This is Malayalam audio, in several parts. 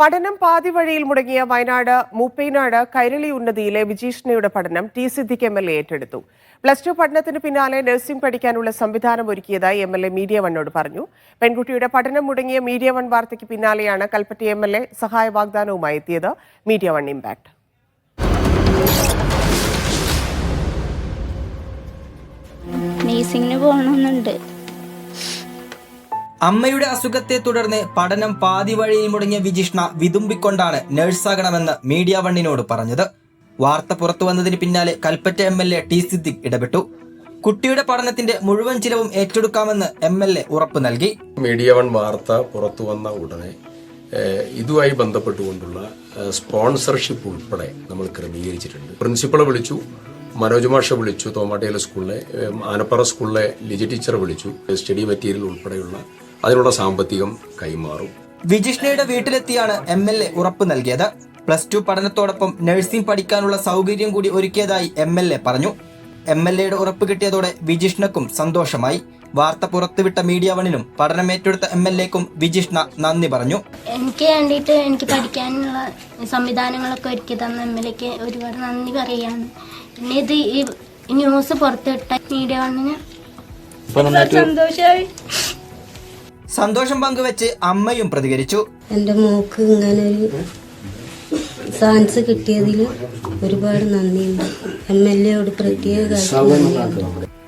പഠനം പാതി വഴിയിൽ മുടങ്ങിയ വയനാട് മൂപ്പൈനാട് കൈരളി ഉന്നതിയിലെ വിജീഷ്ണയുടെ പഠനം T Siddique M L A ഏറ്റെടുത്തു. പ്ലസ് ടു പഠനത്തിന് പിന്നാലെ നഴ്സിംഗ് പഠിക്കാനുള്ള സംവിധാനം ഒരുക്കിയതായി എം എൽ എ മീഡിയ വണ്ണോട് പറഞ്ഞു. പെൺകുട്ടിയുടെ പഠനം മുടങ്ങിയ മീഡിയ വൺ വാർത്തയ്ക്ക് പിന്നാലെയാണ് കൽപ്പറ്റ എം എൽ എ സഹായ വാഗ്ദാനവുമായി എത്തിയത് മീഡിയ വൺ ഇമ്പാക്ട്. നേഴ്സിങ്ങിന് പോകണമെന്നുണ്ട്. അമ്മയുടെ അസുഖത്തെ തുടർന്ന് പഠനം പാതി വഴിയിൽ മുടങ്ങിയ വിജിഷ്ണ വിതുമ്പിക്കൊണ്ടാണ് നഴ്സാകണമെന്ന് മീഡിയ വണ്ണിനോട് പറഞ്ഞത്. വാർത്ത പുറത്തു വന്നതിന് പിന്നാലെ Kalpetta M L A T Siddique ഇടപെട്ടു. കുട്ടിയുടെ പഠനത്തിന്റെ മുഴുവൻ ചിലവും ഏറ്റെടുക്കാമെന്ന് എം എൽ എ ഉറപ്പ് നൽകി. മീഡിയ വൺ വാർത്ത പുറത്തു വന്ന ഉടനെ ഇതുമായി ബന്ധപ്പെട്ടുകൊണ്ടുള്ള സ്പോൺസർഷിപ്പ് ഉൾപ്പെടെ നമ്മൾ ക്രമീകരിച്ചിട്ടുണ്ട്. പ്രിൻസിപ്പളെ വിളിച്ചു മനോജ് മാഷ വിളിച്ചു തോമാട്ടിയിലെ സ്കൂളിലെ ആനപ്പാറ സ്കൂളിലെ ലിജി ടീച്ചറെ വിളിച്ചു. സ്റ്റഡി മെറ്റീരിയൽ ഉൾപ്പെടെയുള്ള അതിനുള്ള സാമ്പത്തികം കൈമാറും. വിജിഷ്ണയുടെ വീട്ടിലെത്തിയാണ് എം എൽ എ ഉറപ്പ് നൽകിയത്. പ്ലസ് ടു പഠനത്തോടൊപ്പം നഴ്സിംഗ് പഠിക്കാനുള്ള സൗകര്യം കൂടി ഒരുക്കിയതായി എം എൽ എ പറഞ്ഞു. എം എൽ എയുടെ ഉറപ്പ് കിട്ടിയതോടെ വിജിഷ്ണക്കും സന്തോഷമായി. വാർത്ത പുറത്തുവിട്ട മീഡിയ വണിനും പഠനം ഏറ്റെടുത്ത എം എൽ എക്കും വിജിഷ്ണ നന്ദി പറഞ്ഞു. എനിക്ക് വേണ്ടിയിട്ട് എനിക്ക് പഠിക്കാനുള്ള സംവിധാനങ്ങളൊക്കെ ഒരുക്കി തന്ന എം എൽ എക്ക് ഒരുപാട് നന്ദി പറയുകയാണ്. പിന്നെ ഇത് ഈ ന്യൂസ് പുറത്തുവിട്ട മീഡിയ വണ്ണിന് സന്തോഷമായി സന്തോഷം പങ്കുവെച്ച് അമ്മയും പ്രതികരിച്ചു. എന്റെ മോക്ക് ഇങ്ങനെ ഒരു ചാൻസ് കിട്ടിയതിൽ ഒരുപാട് നന്ദിയുണ്ട്. എം എൽ എയോട് പ്രത്യേക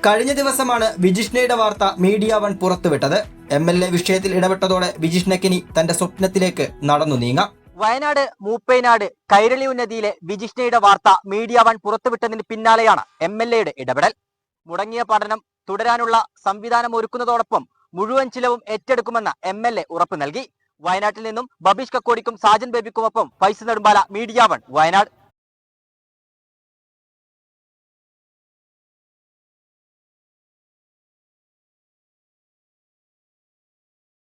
കഴിഞ്ഞ ദിവസമാണ് വിജിഷ്ണയുടെ വാർത്ത മീഡിയ വൺ പുറത്തുവിട്ടത്. എം എൽ എ വിഷയത്തിൽ ഇടപെട്ടതോടെ വിജിഷ്ണക്കിനി തന്റെ സ്വപ്നത്തിലേക്ക് നടന്നു നീങ്ങാം. വയനാട് മൂപ്പൈനാട് കൈരളി ഉന്നതിയിലെ വിജിഷ്ണയുടെ വാർത്ത മീഡിയ വൺ പുറത്തുവിട്ടതിന് പിന്നാലെയാണ് എം എൽ എയുടെ ഇടപെടൽ. മുടങ്ങിയ പഠനം തുടരാനുള്ള സംവിധാനം ഒരുക്കുന്നതോടൊപ്പം മുഴുവൻ ചിലവും ഏറ്റെടുക്കുമെന്ന് എം എൽ എ ഉറപ്പ് നൽകി. വയനാട്ടിൽ നിന്നും ബബീഷ് കക്കോടിക്കും സാജൻ ബേബിക്കുമൊപ്പം ഫൈസ് നെടുമ്പാല മീഡിയ വൺ. വയനാട്